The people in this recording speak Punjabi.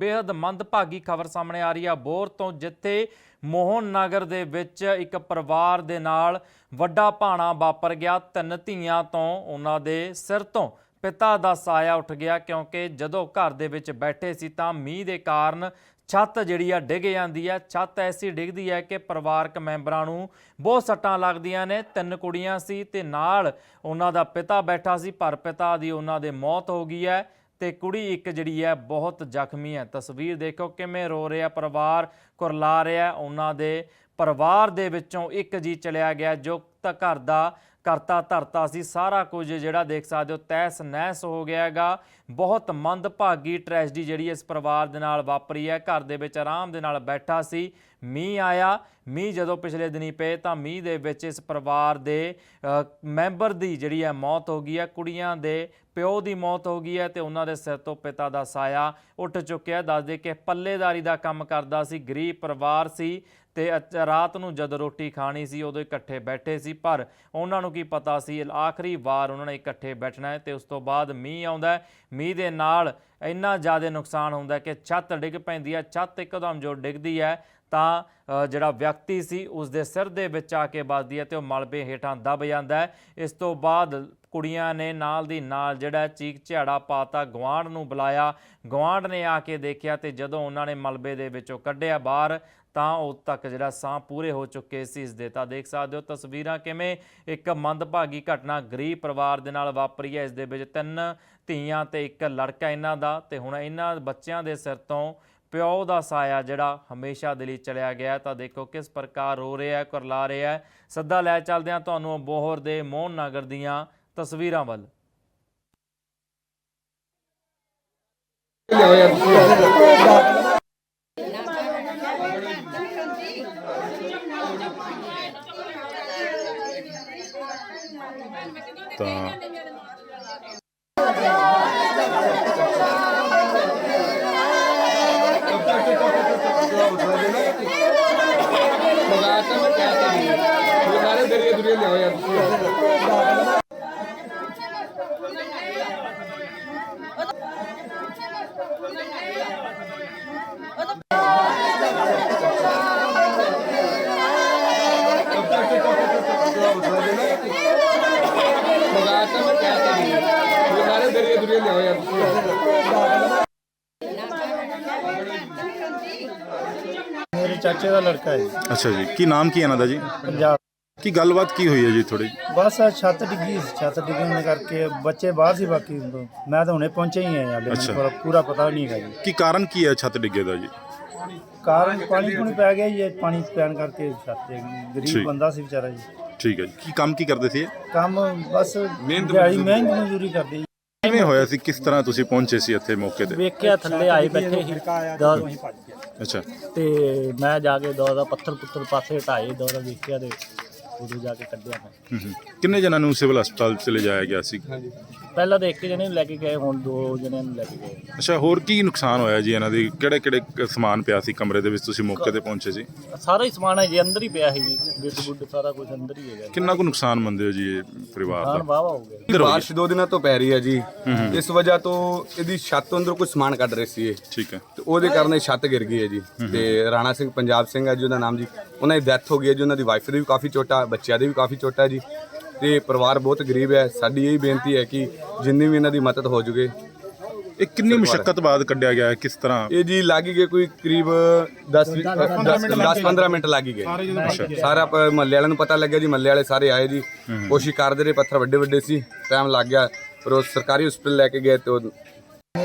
ਬੇहद ਮੰਦਭਾਗੀ ਖਬਰ ਸਾਹਮਣੇ ਆ ਰਹੀ ਆ। ਬੋਰ ਤੋਂ ਜਿੱਥੇ ਮੋਹਨ ਨਗਰ ਦੇ ਵਿੱਚ ਇੱਕ ਪਰਿਵਾਰ ਦੇ ਨਾਲ ਵੱਡਾ ਭਾਣਾ ਵਾਪਰ ਗਿਆ, ਤਿੰਨ ਧੀਆਂ ਤੋਂ ਉਹਨਾਂ ਦੇ ਸਿਰ ਤੋਂ ਪਿਤਾ ਦਾ ਸਾਇਆ ਉੱਠ ਗਿਆ, ਕਿਉਂਕਿ ਜਦੋਂ ਘਰ ਦੇ ਵਿੱਚ ਬੈਠੇ ਸੀ ਤਾਂ ਮੀਂਹ ਦੇ ਕਾਰਨ ਛੱਤ ਜਿਹੜੀ ਆ ਡਿੱਗ ਜਾਂਦੀ ਆ। ਛੱਤ ਐਸੀ ਡਿੱਗਦੀ ਹੈ ਕਿ ਪਰਿਵਾਰਕ ਮੈਂਬਰਾਂ ਨੂੰ ਬਹੁਤ ਸੱਟਾਂ ਲੱਗਦੀਆਂ ਨੇ। ਤਿੰਨ ਕੁੜੀਆਂ ਸੀ ਤੇ ਨਾਲ ਉਹਨਾਂ ਦਾ ਪਿਤਾ ਬੈਠਾ ਸੀ, ਪਰ ਪਿਤਾ ਦੀ ਉਹਨਾਂ ਦੇ ਮੌਤ ਹੋ ਗਈ ਹੈ। ਤੇ ਕੁੜੀ ਇੱਕ ਜਿਹੜੀ ਹੈ ਬਹੁਤ ਜ਼ਖਮੀ ਹੈ। ਤਸਵੀਰ ਦੇਖੋ ਕਿਵੇਂ ਰੋ ਰਿਹਾ ਪਰਿਵਾਰ ਕੁਰਲਾ ਰਿਹਾ ਉਹਨਾਂ ਦੇ ਪਰਿਵਾਰ ਦੇ ਵਿੱਚੋਂ ਇੱਕ ਜੀ ਚਲਿਆ ਗਿਆ ਜੋ ਤਾਂ ਘਰ ਦਾ ਕਰਤਾ ਧਰਤਾ ਸੀ। ਸਾਰਾ ਕੁਝ ਜਿਹੜਾ ਦੇਖ ਸਕਦੇ ਹੋ ਤੈਸ ਨਹਿਸ ਹੋ ਗਿਆ ਹੈਗਾ। ਬਹੁਤ ਮੰਦਭਾਗੀ ਟ੍ਰੈਜਡੀ ਜਿਹੜੀ ਇਸ ਪਰਿਵਾਰ ਦੇ ਨਾਲ ਵਾਪਰੀ ਹੈ। ਘਰ ਦੇ ਵਿੱਚ ਆਰਾਮ ਦੇ ਨਾਲ ਬੈਠਾ ਸੀ। ਮੀਂਹ ਆਇਆ, ਮੀਂਹ ਜਦੋਂ ਪਿਛਲੇ ਦਿਨੀ ਪਏ ਤਾਂ ਮੀਂਹ ਦੇ ਵਿੱਚ ਇਸ ਪਰਿਵਾਰ ਦੇ ਮੈਂਬਰ ਦੀ ਜਿਹੜੀ ਹੈ ਮੌਤ ਹੋ ਗਈ ਹੈ, ਕੁੜੀਆਂ ਦੇ ਪਿਓ ਦੀ ਮੌਤ ਹੋ ਗਈ ਹੈ ਤੇ ਉਹਨਾਂ ਦੇ ਸਿਰ ਤੋਂ ਪਿਤਾ ਦਾ ਸਾਇਆ ਉੱਠ ਚੁੱਕਿਆ ਦੱਸਦੇ ਕਿ ਪੱਲੇਦਾਰੀ ਦਾ ਕੰਮ ਕਰਦਾ ਸੀ, ਗਰੀਬ ਪਰਿਵਾਰ ਸੀ ਤੇ ਰਾਤ ਨੂੰ ਜਦ ਰੋਟੀ ਖਾਣੀ ਸੀ ਉਦੋਂ ਇਕੱਠੇ ਬੈਠੇ ਸੀ, ਪਰ ਉਹਨਾਂ ਨੂੰ ਕੀ ਪਤਾ ਸੀ ਆਖਰੀ ਵਾਰ ਉਹਨਾਂ ਨੇ ਇਕੱਠੇ ਬੈਠਣਾ ਹੈ ਤੇ ਉਸ ਤੋਂ ਬਾਅਦ ਮੀਂਹ ਆਉਂਦਾ ਮੀਂਹ ਦੇ ਨਾਲ ਇੰਨਾ ਜ਼ਿਆਦਾ ਨੁਕਸਾਨ ਹੁੰਦਾ ਕਿ ਛੱਤ ਡਿੱਗ ਪੈਂਦੀ ਹੈ, ਛੱਤ ਇੱਕਦਮ ਜੋ ਡਿੱਗਦੀ ਹੈ ਤਾਂ ਜਿਹੜਾ ਵਿਅਕਤੀ ਸੀ ਉਸ ਦੇ ਸਿਰ ਦੇ ਵਿੱਚ ਆ ਕੇ ਵੱਜਦੀ ਹੈ ਤੇ ਉਹ ਮਲਬੇ ਹੇਠਾਂ ਦਬ ਜਾਂਦਾ ਹੈ। ਇਸ ਤੋਂ ਬਾਅਦ ਕੁੜੀਆਂ ਨੇ ਨਾਲ ਦੀ ਨਾਲ ਜਿਹੜਾ ਚੀਕ ਝਾੜਾ ਪਾਤਾ ਗਵਾਂਢ ਨੂੰ ਬੁਲਾਇਆ। ਗਵਾਂਢ ਨੇ ਆ ਕੇ ਦੇਖਿਆ ਤੇ ਜਦੋਂ ਉਹਨਾਂ ਨੇ ਮਲਬੇ ਦੇ ਵਿੱਚੋਂ ਕੱਢਿਆ ਬਾਹਰ, ਤਾਂ ਉਦ ਤੱਕ ਜਿਹੜਾ ਸਾਹ ਪੂਰੇ ਹੋ ਚੁੱਕੇ ਸੀ ਇਸ ਦੇ। ਤਾਂ ਦੇਖ ਸਕਦੇ ਹੋ ਤਸਵੀਰਾਂ ਕਿਵੇਂ ਇੱਕ ਮੰਦਭਾਗੀ ਘਟਨਾ ਗਰੀਬ ਪਰਿਵਾਰ ਦੇ ਨਾਲ ਵਾਪਰੀ ਹੈ। ਇਸ ਦੇ ਵਿੱਚ ਤਿੰਨ ਧੀਆਂ ਤੇ ਇੱਕ ਲੜਕਾ ਇਹਨਾਂ ਦਾ ਤੇ ਹੁਣ ਇਹਨਾਂ ਬੱਚਿਆਂ ਦੇ ਸਿਰ ਤੋਂ ਪਿਓ ਦਾ ਸਾਇਆ ਜਿਹੜਾ ਹਮੇਸ਼ਾ ਦੇ ਚਲਿਆ ਗਿਆ ਤਾਂ ਦੇਖੋ ਕਿਸ ਪ੍ਰਕਾਰ ਰੋ ਰਿਹਾ ਹੈ, ਕੁਰਲਾ ਰਿਹਾ ਸੱਦਾ ਲੈ ਚੱਲਦੇ ਹਾਂ ਤੁਹਾਨੂੰ ਬੋਹਰ ਦੇ ਮੋਹਨ ਨਗਰ ਦੀਆਂ ਤਸਵੀਰਾਂ ਵੱਲ। ਤਾਂ ਮਜ਼ਾਕ ਤਾਂ ਮੈਂ ਕਹਿਤਾ ਨਹੀਂ ਇਹ ਸਾਰੇ ਦਰਿਆ ਦੁਰੀਆ ਲਿਆਓ ਯਾਰ ਤੁਸੀਂ ਮਜ਼ਾਕ ਤਾਂ ਮੈਂ ਕਹਿਤਾ ਨਹੀਂ ਇਹ ਸਾਰੇ ਦਰਿਆ ਦੁਰੀਆ ਲਿਆਓ ਯਾਰ ਤੁਸੀਂ ਮੇਰੇ ਚਾਚੇ ਦਾ ਲੜਕਾ ਹੈ। ਅੱਛਾ ਜੀ ਕੀ ਨਾਮ ਕੀ ਹੈ ਇਹਨਾਂ ਦਾ ਜੀ? ਪੰਜਾਬ। ਕੀ ਗੱਲਬਾਤ ਕੀ ਹੋਈ ਹੈ ਜੀ ਥੋੜੀ ਬਸ ਆਹ ਛੱਤ ਡਿੱਗੀ ਸੀ, ਛੱਤ ਡਿੱਗਣ ਕਰਕੇ ਬੱਚੇ ਬਾਹਰ ਸੀ ਬਾਕੀ। ਮੈਂ ਤਾਂ ਹੁਣੇ ਪਹੁੰਚਿਆ ਹੀ ਅੱਛਾ। ਮੈਨੂੰ ਪੂਰਾ- ਪੂਰਾ ਪਤਾ ਨਹੀਂ ਹੈਗਾ ਜੀ। ਕੀ ਕਾਰਨ ਕੀ ਹੈ ਛੱਤ ਡਿੱਗੇ ਦਾ ਜੀ? ਕਾਰਨ ਪਾਣੀ ਪੂਣੀ ਪੈ ਗਿਆ ਜੀ ਇਹ ਪਾਣੀ ਪੈਣ ਕਰਕੇ ਛੱਤ ਤੇ ਠੀਕ। ਗਰੀਬ ਬੰਦਾ ਸੀ ਵਿਚਾਰਾ ਜੀ। ਠੀਕ ਹੈ ਜੀ। ਕੀ ਕੰਮ ਕੀ ਕਰਦੇ ਸੀ ਇਹ? ਕੰਮ ਬਸ ਦਿਹਾੜੀ ਮਿਹਨਤ ਮਜ਼ਦੂਰੀ ਕਰਦੇ ਜੀ। ਕਿਵੇਂ ਹੋਇਆ ਸੀ? ਕਿਸ ਤਰ੍ਹਾਂ ਤੁਸੀਂ ਪਹੁੰਚੇ ਸੀ ਇੱਥੇ ਮੌਕੇ ਤੇ? ਵੇਖਿਆ ਥੱਲੇ ਆਏ ਬੈਠੇ ਸੀ। ਦੌੜ ਅੱਛਾ। ਤੇ ਮੈਂ ਜਾ ਕੇ ਦੌੜ ਦਾ ਪੱਥਰ ਪੁੱਤਰ ਪਾਸੇ ਹਟਾਏ ਦੌੜ ਵੇਖਿਆ ਤੇ ਉਦੋਂ ਜਾ ਕੇ ਕੱਢਿਆ ਮੈਂ। ਹੂੰ ਹੂੰ। ਕਿੰਨੇ ਜਣਾਂ ਨੂੰ ਸਿਵਲ ਹਸਪਤਾਲ ਚ ਲਿਜਾਇਆ ਗਿਆ ਸੀ? ਪਹਿਲਾਂ ਤਾਂ ਇੱਕ ਜਣੇ ਨੂੰ ਲੈ ਕੇ ਗਏ ਹੁਣ ਦੋ ਜਣਿਆਂ ਨੂੰ ਲੈ ਕੇ ਗਏ। ਅੱਛਾ ਹੋਰ ਕੀ ਨੁਕਸਾਨ ਹੋਇਆ ਜੀ ਇਹਨਾਂ ਦੀ? ਕਿਹੜੇ ਕਿਹੜੇ ਸਮਾਨ ਪਿਆ ਸੀ ਕਮਰੇ ਦੇ ਵਿੱਚ ਤੁਸੀਂ ਮੌਕੇ ਤੇ ਪਹੁੰਚੇ ਸੀ? ਸਾਰਾ ਹੀ ਸਮਾਨ ਹੈ ਜੀ ਅੰਦਰ ਹੀ ਪਿਆ ਸੀ ਜੀ। ਬਿੱਟ ਬੁੱਡ ਸਾਰਾ ਕੁਝ ਅੰਦਰ ਹੀ ਹੈਗਾ ਜੀ। ਕਿੰਨਾ ਕੁ ਨੁਕਸਾਨ ਮੰਨਦੇ ਹੋ ਜੀ ਇਹ ਪਰਿਵਾਰ ਦਾ? ਵਾਵਾ ਹੋ ਗਿਆ। ਹੋ ਬਾਰਿਸ਼ ਦੋ ਦਿਨਾਂ ਤੋਂ ਪੈ ਰਹੀ ਹੈ ਜੀ। ਇਸ ਵਜ੍ਹਾ ਤੋਂ ਇਹਦੀ ਛੱਤ ਤੋਂ ਅੰਦਰ ਕੋਈ ਸਮਾਨ ਕੱਢ ਰਹੇ ਸੀ ਇਹ। ਠੀਕ ਹੈ। ਤੇ ਉਹਦੇ ਕਾਰਨ ਇਹ ਛੱਤ ਗਿਰ ਗਈ ਹੈ ਜੀ। ਤੇ ਰਾਣਾ ਸਿੰਘ ਪੰਜਾਬ ਸਿੰਘ ਹੈ ਜੀ ਉਹਦਾ ਨਾਮ ਜੀ ਉਹਨਾਂ ਦੀ ਡੈਥ ਹੋ ਗਈ ਹੈ ਜੀ ਉਹਨਾਂ ਦੀ ਵਾਈਫ ਦੀ ਵੀ ਕਾਫੀ ਚੋਟਾ ਬੱਚਿਆਂ ਦੀ ਵੀ ਕਾਫੀ ਚੋਟਾ ਹੈ ਜੀ। ਤੇ ਪਰਿਵਾਰ ਬਹੁਤ ਗਰੀਬ ਹੈ। ਸਾਡੀ ਇਹ ਬੇਨਤੀ ਹੈ ਕਿ ਜਿੰਨੀ ਵੀ ਇਹਨਾਂ ਦੀ ਮਦਦ ਹੋ ਜੂਗੇ ਇਹ ਕਿੰਨੀ ਮੁਸ਼ਕਲ ਬਾਅਦ ਕੱਢਿਆ ਗਿਆ ਹੈ? ਕਿਸ ਤਰ੍ਹਾਂ? ਇਹ ਜੀ ਲੱਗ ਗਏ ਕੋਈ ਕਰੀਬ 10 10 15 ਮਿੰਟ ਲੱਗ ਹੀ ਗਏ। ਸਾਰਾ ਮਹੱਲੇ ਵਾਲਿਆਂ ਨੂੰ ਪਤਾ ਲੱਗਿਆ ਜੀ ਮਹੱਲੇ ਵਾਲੇ ਸਾਰੇ ਆਏ ਜੀ। ਕੋਸ਼ਿਸ਼ ਕਰਦੇ ਰਹੇ ਪੱਥਰ ਵੱਡੇ ਵੱਡੇ ਸੀ। ਟਾਈਮ ਲੱਗ ਗਿਆ। ਪਰ ਉਹ ਸਰਕਾਰੀ ਹਸਪਤਾਲ ਲੈ ਕੇ ਗਏ ਤੇ ਉਹ